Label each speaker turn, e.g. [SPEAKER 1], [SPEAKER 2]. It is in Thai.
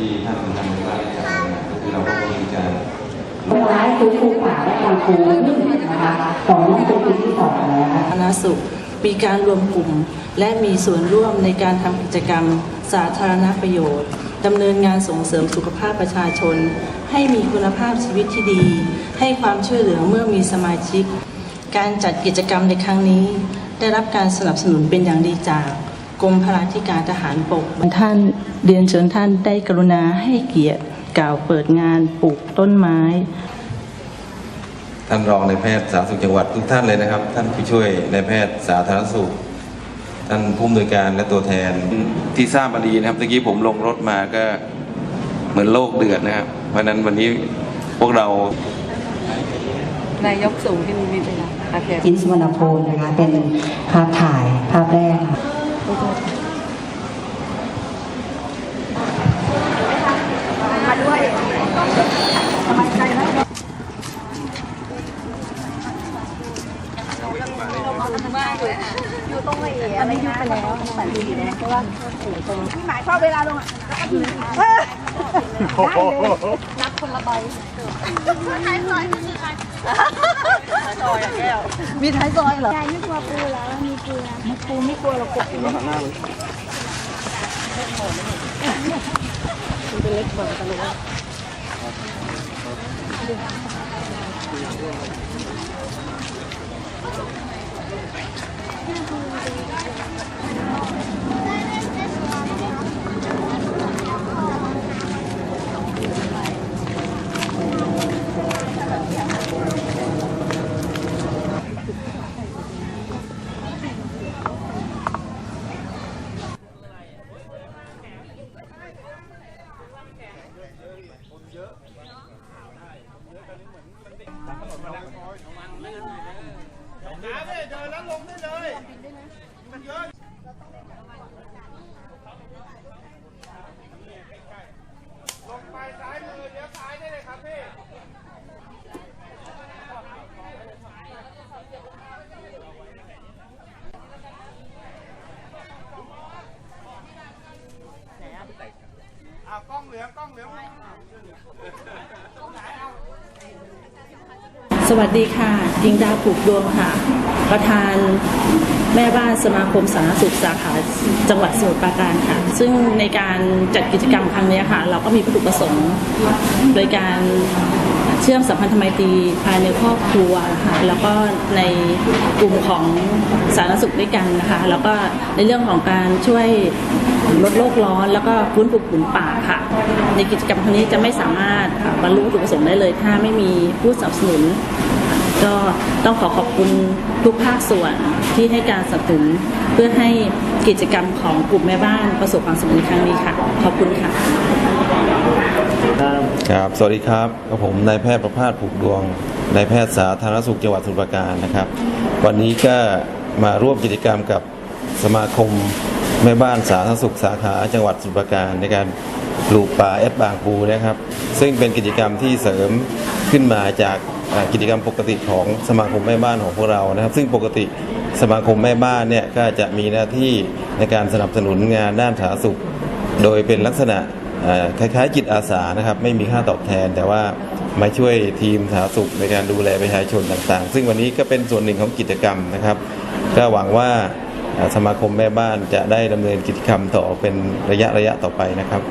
[SPEAKER 1] ที่ท่านทำในบ้นได้จัดนะก็คือเราก็คงจะ
[SPEAKER 2] ร้ายฟื้นฟูป่าและการปูขึ้นนะคะต่อเนื่องเป็นปีที่สองแล้วค
[SPEAKER 3] ่ะสุขมีการรวมกลุ่ม และมีส่วนร่วมในการทำกิจกรรมสาธารณประโยชน์ดำเนินงานส่งเสริมสุขภาพประชาชน ให้มีคุณภาพชีวิตที่ดี ให้ความช่วยเหลือเมื่อมีสมาชิก การจัดกิจกรรมในครั้งนี้ ได้รับการสนับสนุนเป็นอย่างดีจาก กรมพระราธิการทหารบกท่านเรียนเชิญท่านได้กรุณาให้เกียรติกล่าวเปิดงานปลูกต้นไม้
[SPEAKER 1] ท่านรองในายแพทย์สาธารณสุขจังหวัดทุกท่านเลยนะครับ ท่านผู้ช่วยในายแพทย์สาธารณสุข ท่านผู้อำนวยการและตัวแทนที่ทราบมาดีนะครับเมื่อกี้ผมลงรถมาก็เหมือนโลกเดือดนะครับเพราะฉะนั้นวันนี้พวกเรา
[SPEAKER 4] นายกสูงที่มีวิทยาโอเค
[SPEAKER 2] จินสมณพลนะคะเป็นภาพถ่ายภาพแรกค่ะ
[SPEAKER 5] พี่หมายชอบเวลาลงอะแล้วก็ยิงเออได้เลยนับคนละใบท้ายซอยคือใคร ซอยแก้ว มีท้ายซอยเหรอย
[SPEAKER 6] ายไม่กลัวปูแล้วมีปูนะปูไม่กลัวเราก
[SPEAKER 5] ลัวปูแล้หน้ามมันเป็นเล็กกว่ากันเลยว่ก เดินแล้วลงได้เลยมันเยอะลงไปซ้ายมือเลี้ยวซ้ายได้เลยครับพี่อ่ากล้องเหลืองกล้องเหลืองตรงไหนเอา
[SPEAKER 3] สวัสดีค่ะยิงดาวผูกดวงค่ะ ประธานแม่บ้านสมาคมสาธารณสุขสาขาจังหวัดสมุทรปราการค่ะ ซึ่งในการจัดกิจกรรมครั้งนี้ค่ะ เราก็มีวัตถุประสงค์โดยการเชื่อมสัมพันธไมตรีภายในครอบครัวค่ะแล้วก็ในกลุ่มของสาธารณสุขด้วยกันนะคะ แล้วก็ในเรื่องของการช่วยลดโลกร้อน แล้วก็ฟื้นฟูผืนป่าค่ะ ในกิจกรรมครั้งนี้จะไม่สามารถบรรลุวัตถุประสงค์ได้เลย ถ้าไม่มีผู้สนับสนุน ก็ต้องขอขอบคุณทุกภาคส่วนที่ให้การสนับสนุนเพื่อให้กิจกรรมของกลุ่มแม่บ้านประสบความสำเร็จในครั้งนี้ค่ะ ขอบคุณค่ะ
[SPEAKER 1] ครับสวัสดีครับกับผมนายแพทย์ประภาสผูกดวงนายแพทย์สาธารณสุขจังหวัดสมุทรปราการนะครับ วันนี้ก็มาร่วมกิจกรรมกับสมาคมแม่บ้านสาธารณสุขสาขาจังหวัดสมุทรปราการในการ ปลูกป่าแอดบางปูนะครับ ซึ่งเป็นกิจกรรมที่เสริมขึ้นมาจากกิจกรรมปกติของสมาคมแม่บ้านของพวกเรานะครับ ซึ่งปกติสมาคมแม่บ้านเนี่ยก็จะมีหน้าที่ในการสนับสนุนงานด้านสาธารณสุข โดยเป็นลักษณะคล้ายๆจิตอาสานะครับ ไม่มีค่าตอบแทน แต่ว่ามาช่วยทีมสาธารณสุขในการดูแลประชาชนต่างๆ ซึ่งวันนี้ก็เป็นส่วนหนึ่งของกิจกรรมนะครับ ก็หวังว่าสมาคมแม่บ้านจะได้ดำเนินกิจกรรมต่อเป็นระยะระยะต่อไปนะครับ